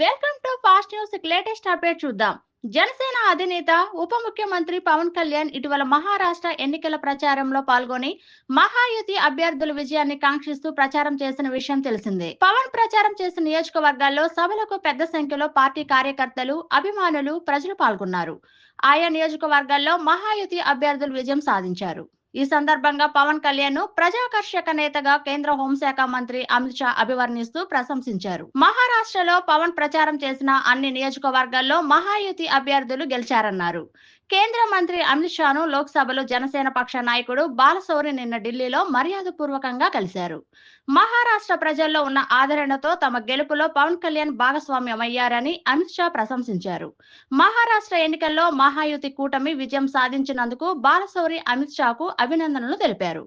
Welcome to pass news latest update చూద్దాం. జనసేన అధినేత ఉప ముఖ్యమంత్రి పవన్ కళ్యాణ్ ఇటీవల మహారాష్ట్ర ఎన్నికల ప్రచారంలో పాల్గొని మహాయుతి అభ్యర్థుల విజయాన్ని కాంక్షిస్తూ ప్రచారం చేసిన విషయం తెలిసిందే. పవన్ ప్రచారం చేసిన నియోజకవర్గాల్లో సభలకు పెద్ద సంఖ్యలో పార్టీ కార్యకర్తలు అభిమానులు ప్రజలు పాల్గొన్నారు. ఆయా నియోజకవర్గాల్లో మహాయుతి అభ్యర్థులు విజయం సాధించారు. ఈ సందర్భంగా పవన్ కళ్యాణ్ ప్రజాకర్షక నేతగా కేంద్ర హోంశాఖ మంత్రి అమిత్ షా అభివర్ణిస్తూ ప్రశంసించారు. మహారాష్ట్రలో పవన్ ప్రచారం చేసిన అన్ని నియోజకవర్గాల్లో మహాయుతి అభ్యర్థులు గెలిచారన్నారు. కేంద్ర మంత్రి అమిత్ షాను లోక్సభలో జనసేన పక్ష నాయకుడు బాలశౌరి నిన్న ఢిల్లీలో మర్యాదపూర్వకంగా కలిశారు. మహారాష్ట్ర ప్రజల్లో ఉన్న ఆదరణతో తమ గెలుపులో పవన్ కళ్యాణ్ భాగస్వామ్యమయ్యారని అమిత్ షా ప్రశంసించారు. మహారాష్ట్ర ఎన్నికల్లో మహాయుతి కూటమి విజయం సాధించినందుకు బాలశౌరి అమిత్ షాకు అభినందనలు తెలిపారు.